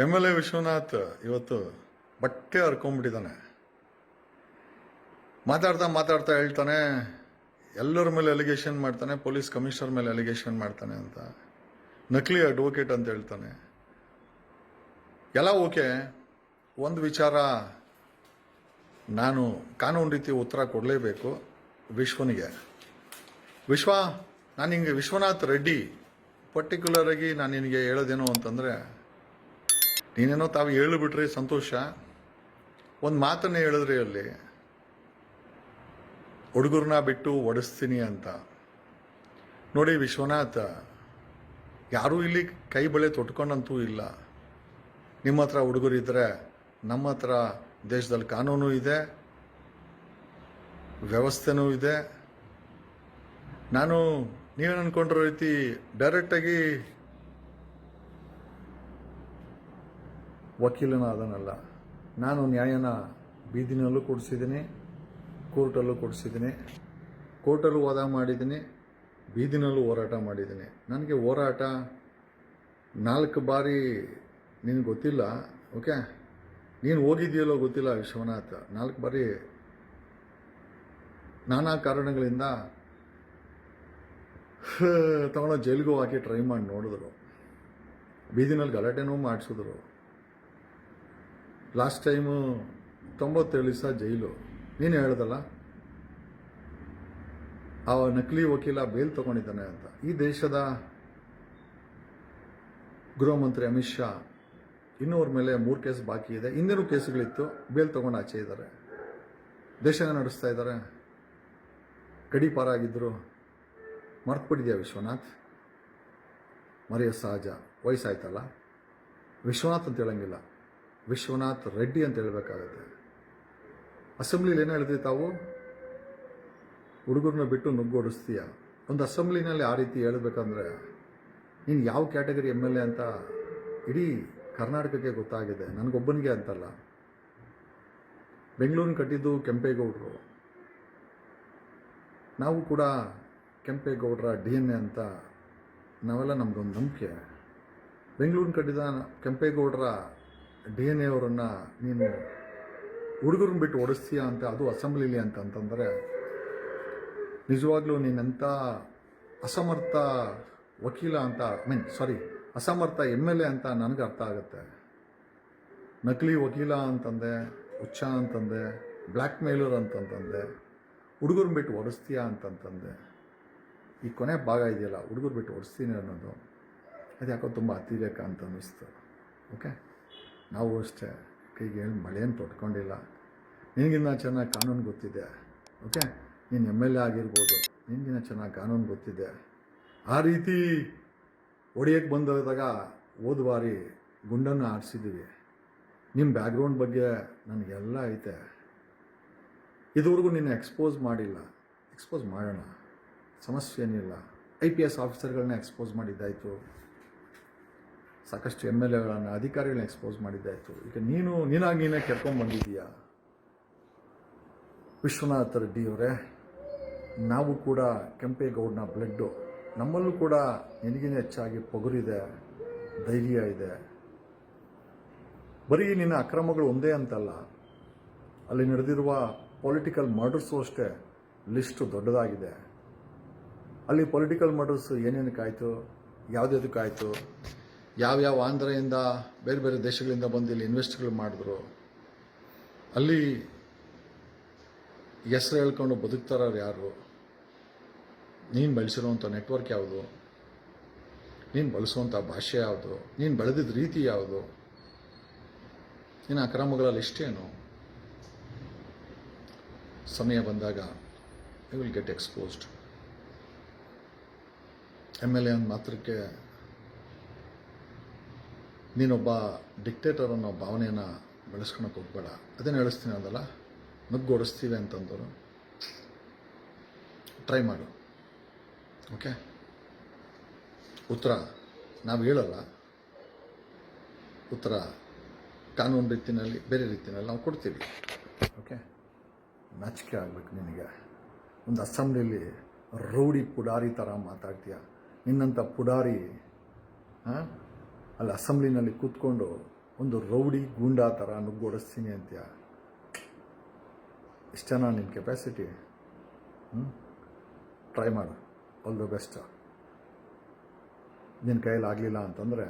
M L A Vishwanath ಇವತ್ತು ಬಟ್ಟೆ ಹರ್ಕೊಂಡ್ಬಿಟ್ಟಿದ್ದಾನೆ ಮಾತಾಡ್ತಾ ಮಾತಾಡ್ತಾ ಹೇಳ್ತಾನೆ, ಎಲ್ಲರ ಮೇಲೆ ಅಲಿಗೇಷನ್ ಮಾಡ್ತಾನೆ ಪೊಲೀಸ್ ಕಮಿಷನರ್ ಮೇಲೆ ಅಲಿಗೇಷನ್ ಮಾಡ್ತಾನೆ ಅಂತ. ನಕಲಿ ಅಡ್ವೊಕೇಟ್ ಅಂತ ಹೇಳ್ತಾನೆ. ಎಲ್ಲ ಓಕೆ, ಒಂದು ವಿಚಾರ, ನಾನು ಕಾನೂನು ರೀತಿ ಉತ್ತರ ಕೊಡಲೇಬೇಕು ವಿಶ್ವನಿಗೆ. ವಿಶ್ವ, ನಾನು ಹಿಂಗೆ ವಿಶ್ವನಾಥ್ ರೆಡ್ಡಿ ಪರ್ಟಿಕ್ಯುಲರ್ ಆಗಿ ನಾನು ನಿನಗೆ ಹೇಳೋದೇನು ಅಂತಂದರೆ ನೀನೇನೋ ತಾವು ಹೇಳಿಬಿಟ್ರಿ ಸಂತೋಷ. ಒಂದು ಮಾತನ್ನೇ ಹೇಳಿದ್ರಿ ಅಲ್ಲಿ ಹುಡುಗರನ್ನ ಬಿಟ್ಟು ಒಡಿಸ್ತೀನಿ ಅಂತ. ನೋಡಿ ವಿಶ್ವನಾಥ, ಯಾರೂ ಇಲ್ಲಿ ಕೈ ಬಳೆ ತೊಟ್ಕೊಂಡಂತೂ ಇಲ್ಲ. ನಿಮ್ಮ ಹತ್ರ ಹುಡುಗರಿದ್ದರೆ ನಮ್ಮ ಹತ್ರ ದೇಶದಲ್ಲಿ ಕಾನೂನು ಇದೆ, ವ್ಯವಸ್ಥೆನೂ ಇದೆ. ನಾನು ನೀವೇನು ಅನ್ಕೊಂಡಿರೋ ರೀತಿ ಡೈರೆಕ್ಟಾಗಿ ವಕೀಲನ ಅದನ್ನಲ್ಲ ನಾನು ನ್ಯಾಯನ ಬೀದಿನಲ್ಲೂ ಕೊಡಿಸಿದ್ದೀನಿ, ಕೋರ್ಟಲ್ಲೂ ಕೊಡಿಸಿದ್ದೀನಿ. ಕೋರ್ಟಲ್ಲೂ ವಾದ ಮಾಡಿದ್ದೀನಿ, ಬೀದಿನಲ್ಲೂ ಹೋರಾಟ ಮಾಡಿದ್ದೀನಿ. ನನಗೆ ಹೋರಾಟ ನಾಲ್ಕು ಬಾರಿ ನಿನಗೆ ಗೊತ್ತಿಲ್ಲ, ಓಕೆ? ನೀನು ಹೋಗಿದೆಯಲ್ಲೋ ಗೊತ್ತಿಲ್ಲ ವಿಶ್ವನಾಥ್. ನಾಲ್ಕು ಬಾರಿ ನಾನಾ ಕಾರಣಗಳಿಂದ ತಗೊಂಡು ಜೈಲಿಗೂ ಹಾಕಿ ಟ್ರೈ ಮಾಡಿ ನೋಡಿದ್ರು. ಬೀದಿನಲ್ಲಿ ಗಲಾಟೆನೂ ಮಾಡಿಸಿದ್ರು. ಲಾಸ್ಟ್ ಟೈಮು ತೊಂಬತ್ತೇಳು ದಿವಸ ಜೈಲು. ನೀನು ಹೇಳ್ದಲ್ಲ? ಆ ನಕಲಿ ವಕೀಲ ಬೇಲ್ ತಗೊಂಡಿದ್ದಾನೆ ಅಂತ. ಈ ದೇಶದ ಗೃಹ ಮಂತ್ರಿ ಅಮಿತ್ ಶಾ ಇನ್ನೂರ ಮೇಲೆ ಮೂರು ಕೇಸ್ ಬಾಕಿ ಇದೆ. ಇನ್ನೇನು ಕೇಸುಗಳಿತ್ತು? ಬೇಲ್ ತಗೊಂಡು ಆಚೆ ಇದ್ದಾರೆ. ದೇಶನ ನಡೆಸ್ತಾ ಇದ್ದಾರೆ. ಗಡೀಪಾರಾಗಿದ್ದರು ಮರ್ತ್ಬಿಟ್ಟಿದ್ಯಾ ವಿಶ್ವನಾಥ್? ಮರೆಯೋ ಸಹಜ. ವಯಸ್ಸಾಯ್ತಲ್ಲ? ವಿಶ್ವನಾಥ್ ಅಂತ ಹೇಳಂಗಿಲ್ಲ. ವಿಶ್ವನಾಥ್ ರೆಡ್ಡಿ ಅಂತ ಹೇಳಬೇಕಾಗುತ್ತೆ. ಅಸೆಂಬ್ಲಿಲಿ ಏನು ಹೇಳಿದ್ರಿ ತಾವು? ಹುಡುಗರನ್ನ ಬಿಟ್ಟು ನುಗ್ಗೋಡಿಸ್ತೀಯ ಒಂದು ಅಸೆಂಬ್ಲಿನಲ್ಲಿ ಆ ರೀತಿ ಹೇಳಬೇಕಂದ್ರೆ ನೀನು ಯಾವ ಕ್ಯಾಟಗರಿ ಎಂ ಎಲ್ ಎ ಅಂತ ಇಡೀ ಕರ್ನಾಟಕಕ್ಕೆ ಗೊತ್ತಾಗಿದೆ. ನನಗೊಬ್ಬನಿಗೆ ಅಂತಲ್ಲ. ಬೆಂಗಳೂರಿನ ಕಟ್ಟಿದ್ದು ಕೆಂಪೇಗೌಡರು. ನಾವು ಕೂಡ ಕೆಂಪೇಗೌಡರ ಡಿ ಎನ್ ಎ ಅಂತ ನಾವೆಲ್ಲ ನಮಗೊಂದು ನಂಬಿಕೆ. ಬೆಂಗಳೂರಿನ ಕಟ್ಟಿದ ಕೆಂಪೇಗೌಡರ ಡಿ ಎನ್ ಎ ಅವರನ್ನು ನೀನು ಹುಡುಗರನ್ನ ಬಿಟ್ಟು ಓಡಿಸ್ತೀಯ ಅಂತ, ಅದು ಅಸೆಂಬ್ಲಿಲಿ ಅಂತ ಅಂತಂದರೆ, ನಿಜವಾಗ್ಲೂ ನೀನೆಂಥ ಅಸಮರ್ಥ ವಕೀಲ ಅಂತ ಮೀನ್ ಸಾರಿ ಅಸಮರ್ಥ ಎಂ ಎಲ್ ಎ ಅಂತ ನನಗೆ ಅರ್ಥ ಆಗುತ್ತೆ. ನಕಲಿ ವಕೀಲ ಅಂತಂದೆ, ಹುಚ್ಚ ಅಂತಂದೆ ಬ್ಲ್ಯಾಕ್ ಮೇಲರ್ ಅಂತಂತಂದೆ, ಹುಡುಗರನ್ನ ಬಿಟ್ಟು ಓಡಿಸ್ತೀಯ ಅಂತಂತಂದೆ, ಈ ಕೊನೆ ಭಾಗ ಇದೆಯಲ್ಲ ಹುಡುಗರು ಬಿಟ್ಟು ಓಡಿಸ್ತೀನಿ ಅನ್ನೋದು ಅದು ಯಾಕೋ ತುಂಬ ಅತಿರೇಕ ಅಂತ ಅನ್ನಿಸ್ತು. ಓಕೆ ನಾವು ಅಷ್ಟೇ. ಕೈಗೆ ಏನು ಮಳೆಯನ್ನು ತೊಟ್ಕೊಂಡಿಲ್ಲ. ನಿನಗಿನ್ನ ಚೆನ್ನಾಗಿ ಕಾನೂನು ಗೊತ್ತಿದೆ. ಓಕೆ? ನೀನು ಎಂ ಎಲ್ ಎ ಆಗಿರ್ಬೋದು. ನಿನಗಿನ್ನ ಚೆನ್ನಾಗಿ ಕಾನೂನು ಗೊತ್ತಿದೆ. ಆ ರೀತಿ ಹೊಡಿಯೋಕ್ಕೆ ಬಂದಾಗ ಹೋದ ಬಾರಿ ಗುಂಡನ್ನು ಆಡಿಸಿದ್ದೀವಿ ನಿಮ್ಮ ಬ್ಯಾಕ್ಗ್ರೌಂಡ್ ಬಗ್ಗೆ ನನಗೆಲ್ಲ ಐತೆ. ಇದುವರೆಗೂ ನಿನ್ನ ಎಕ್ಸ್ಪೋಸ್ ಮಾಡಿಲ್ಲ. ಎಕ್ಸ್ಪೋಸ್ ಮಾಡೋಣ. ಸಮಸ್ಯೆ ಏನಿಲ್ಲ ಐ ಪಿ ಎಸ್ ಆಫೀಸರ್ಗಳನ್ನ ಎಕ್ಸ್ಪೋಸ್ ಮಾಡಿದ್ದಾಯಿತು. ಸಾಕಷ್ಟು ಎಂ ಎಲ್ ಎಗಳನ್ನು ಅಧಿಕಾರಿಗಳನ್ನ ಎಕ್ಸ್ಪೋಸ್ ಮಾಡಿದ್ದಾಯಿತು ಈಗ ನೀನು ನೀನಾಗಿ ನೀನೇ ಕೆರ್ಕೊಂಡ್ಬಂದಿದ್ದೀಯಾ ವಿಶ್ವನಾಥ್ ರೆಡ್ಡಿ ಅವರೇ, ನಾವು ಕೂಡ ಕೆಂಪೇಗೌಡನ ಬ್ಲಡ್ಡು ನಮ್ಮಲ್ಲೂ ಕೂಡ ನಿನಗಿನ ಹೆಚ್ಚಾಗಿ ಪೊಗರಿದೆ, ಧೈರ್ಯ ಇದೆ. ಬರೀ ನಿನ್ನ ಅಕ್ರಮಗಳು ಒಂದೇ ಅಂತಲ್ಲ, ಅಲ್ಲಿ ನಡೆದಿರುವ ಪೊಲಿಟಿಕಲ್ ಮರ್ಡರ್ಸು ಅಷ್ಟೇ ಲಿಸ್ಟು ದೊಡ್ಡದಾಗಿದೆ. ಅಲ್ಲಿ ಪೊಲಿಟಿಕಲ್ ಮರ್ಡರ್ಸ್ ಏನೇನಕ್ಕಾಯಿತು ಯಾವುದ್ಯಾವುದಕ್ಕಾಯಿತು ಯಾವ್ಯಾವ ಆಂಧ್ರದಿಂದ ಬೇರೆ ಬೇರೆ ದೇಶಗಳಿಂದ ಬಂದು ಇಲ್ಲಿ ಇನ್ವೆಸ್ಟ್ಗಳು ಮಾಡಿದ್ರು, ಅಲ್ಲಿ ಹೆಸರು ಹೇಳ್ಕೊಂಡು ಬದುಕ್ತಾರವ್ರು ಯಾರು? ನೀನು ಬೆಳೆಸಿರುವಂಥ ನೆಟ್ವರ್ಕ್ ಯಾವುದು? ನೀನು ಬಳಸುವಂಥ ಭಾಷೆ ಯಾವುದು? ನೀನು ಬೆಳೆದಿದ್ದ ರೀತಿ ಯಾವುದು? ನಿನ್ನ ಅಕ್ರಮಗಳಲ್ಲಿ ಇಷ್ಟೇನು ಸಮಯ ಬಂದಾಗ you will get exposed M L A ಅಂದ ಮಾತ್ರಕ್ಕೆ ನೀನೊಬ್ಬ ಡಿಕ್ಟೇಟರ್ ಅನ್ನೋ ಭಾವನೆಯನ್ನು ಬೆಳೆಸ್ಕೊಳಕ್ಕೆ ಹೋಗ್ಬೇಡ. ಅದೇನು ಹೇಳಿಸ್ತೀನಿ ಅದಲ್ಲ? ನುಗ್ಗೋಡಿಸ್ತೀವಿ ಅಂತಂದರು ಟ್ರೈ ಮಾಡು. ಓಕೆ ಉತ್ತರ. ನಾವು ಹೇಳಲ್ಲ. ಉತ್ತರ. ಕಾನೂನು ರೀತಿಯಲ್ಲಿ ಬೇರೆ ರೀತಿಯಲ್ಲಿ ನಾವು ಕೊಡ್ತೀವಿ. ಓಕೆ ನಾಚಿಕೆ ಆಗ್ಬೇಕು ನಿನಗೆ. ಒಂದು ಅಸೆಂಬ್ಲಿಯಲ್ಲಿ ರೌಡಿ ಪುಡಾರಿ ಥರ ಮಾತಾಡ್ತೀಯ. ನಿನ್ನಂಥ ಪುಡಾರಿ, ಹಾಂ? ಅಲ್ಲಿ ಅಸೆಂಬ್ಲಿನಲ್ಲಿ ಕೂತ್ಕೊಂಡು ಒಂದು ರೌಡಿ ಗೂಂಡಾ ಥರ ನುಗ್ಗೋಡಿಸ್ತೀನಿ ಅಂತೀಯ? ಇಷ್ಟನಾ ನಿನ್ನ ಕೆಪಾಸಿಟಿ ಹ್ಞೂ ಟ್ರೈ ಮಾಡು. ಆಲ್ ದ ಬೆಸ್ಟ್ ನಿನ್ನ ಕೈಯಲ್ಲಿ ಆಗಲಿಲ್ಲ ಅಂತಂದರೆ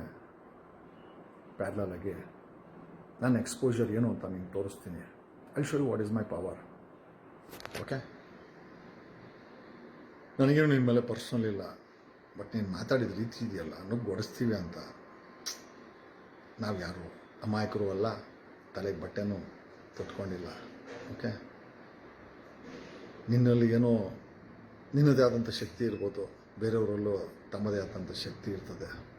ಪ್ಯಾರ್ಲಾಗಿ ನನ್ನ ಎಕ್ಸ್ಪೋಜರ್ ಏನು ಅಂತ ನಿಂಗೆ ತೋರಿಸ್ತೀನಿ. I show you what is my power okay ನನಗೇನು ನಿನ್ನ ಮೇಲೆ ಪರ್ಸ್ನಲ್ ಇಲ್ಲ ಬಟ್ ನೀನು ಮಾತಾಡಿದ ರೀತಿ ಇದೆಯಲ್ಲ ನುಗ್ಗೊಡಿಸ್ತೀವಿ ಅಂತ. ನಾವು ಯಾರು ಅಮಾಯಕರು ಅಲ್ಲ, ತಲೆಗೆ ಬಟ್ಟೆನೂ ತೊಟ್ಕೊಂಡಿಲ್ಲ, ಓಕೆ? ನಿನ್ನಲ್ಲಿ ಏನೋ ನಿನ್ನದೇ ಆದಂಥ ಶಕ್ತಿ ಇರ್ಬೋದು, ಬೇರೆಯವರಲ್ಲೂ ತಮ್ಮದೇ ಆದಂಥ ಶಕ್ತಿ ಇರ್ತದೆ.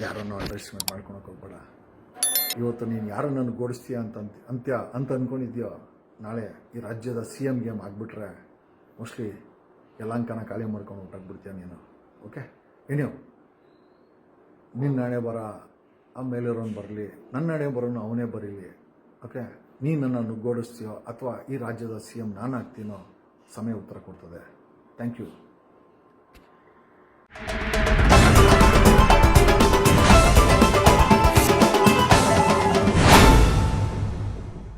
ಯಾರನ್ನು ಅಂಡರ್ಸ್ಟ್ಯಾಂಡ್ ಮಾಡ್ಕೊಳಕ್ಕೆ ಹೋಗ್ಬೇಡ. ಇವತ್ತು ನೀನು ಯಾರನ್ನು ಗೋಡಿಸ್ತೀಯ ಅಂತ ಅಂತ್- ಅಂತ್ಯ, ಅಂತ ಅಂದ್ಕೊಂಡಿದ್ಯೋ ನಾಳೆ ಈ ರಾಜ್ಯದ ಸಿ ಎಂ ಗೇಮ್ ಆಗಿಬಿಟ್ರೆ ಮೋಸ್ಟ್ಲಿ ಯಲಾಂಕನ ಖಾಲಿ ಮಾಡ್ಕೊಂಡು ಹೊಟ್ಟಾಗ್ಬಿಡ್ತೀಯ ನೀನು, ಓಕೆ? ಏನ್ಯೋ ನಿನ್ನ ನಾಳೆ ಬರ ಆ ಮೇಲಿರೋನು ಬರಲಿ ನನ್ನ ಅಡೆ ಬರೋನು ಅವನೇ ಬರೀಲಿ. ಓಕೆ ನೀ ನನ್ನ ನುಗ್ಗೋಡಿಸ್ತೀಯೋ ಅಥವಾ ಈ ರಾಜ್ಯದ ಸಿ ಎಂ ನಾನು ಆಗ್ತೀನೋ, ಸಮಯ ಉತ್ತರ ಕೊಡ್ತದೆ. Thank you